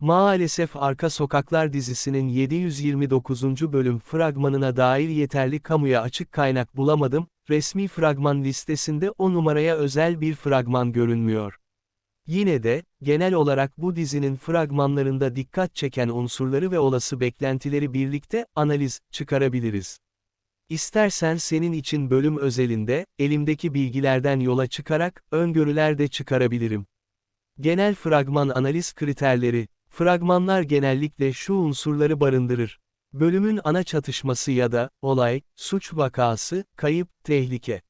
Maalesef Arka Sokaklar dizisinin 729. bölüm fragmanına dair yeterli kamuya açık kaynak bulamadım, resmi fragman listesinde o numaraya özel bir fragman görünmüyor. Yine de, genel olarak bu dizinin fragmanlarında dikkat çeken unsurları ve olası beklentileri birlikte analiz çıkarabiliriz. İstersen senin için bölüm özelinde, elimdeki bilgilerden yola çıkarak, öngörüler de çıkarabilirim. Genel fragman analiz kriterleri, fragmanlar genellikle şu unsurları barındırır. Bölümün ana çatışması ya da, olay, suç vakası, kayıp, tehlike.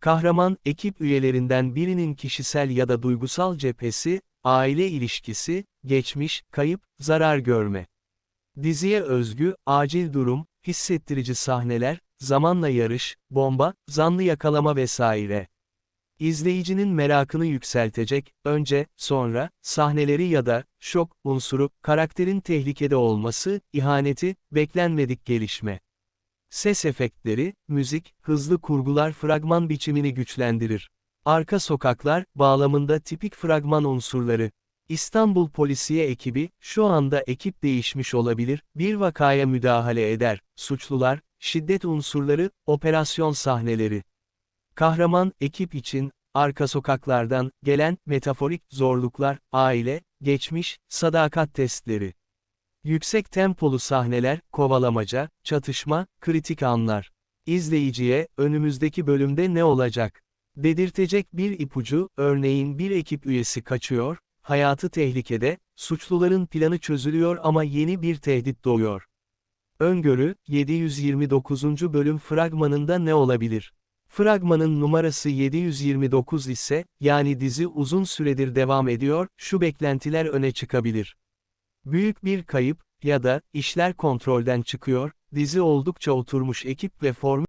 Kahraman, ekip üyelerinden birinin kişisel ya da duygusal cephesi, aile ilişkisi, geçmiş, kayıp, zarar görme. Diziye özgü, acil durum, hissettirici sahneler, zamanla yarış, bomba, zanlı yakalama vesaire. İzleyicinin merakını yükseltecek, önce, sonra, sahneleri ya da, şok, unsuru, karakterin tehlikede olması, ihaneti, beklenmedik gelişme. Ses efektleri, müzik, hızlı kurgular fragman biçimini güçlendirir. Arka sokaklar, bağlamında tipik fragman unsurları. İstanbul Polisiye ekibi, şu anda ekip değişmiş olabilir, bir vakaya müdahale eder, suçlular, şiddet unsurları, operasyon sahneleri. Kahraman, ekip için, arka sokaklardan, gelen, metaforik, zorluklar, aile, geçmiş, sadakat testleri. Yüksek tempolu sahneler, kovalamaca, çatışma, kritik anlar. İzleyiciye, önümüzdeki bölümde ne olacak? Dedirtecek bir ipucu, örneğin bir ekip üyesi kaçıyor, hayatı tehlikede, suçluların planı çözülüyor ama yeni bir tehdit doğuyor. Öngörü, 729. bölüm fragmanında ne olabilir? Fragmanın numarası 729 ise, yani dizi uzun süredir devam ediyor, şu beklentiler öne çıkabilir. Büyük bir kayıp ya da işler kontrolden çıkıyor, dizi oldukça oturmuş ekip ve formül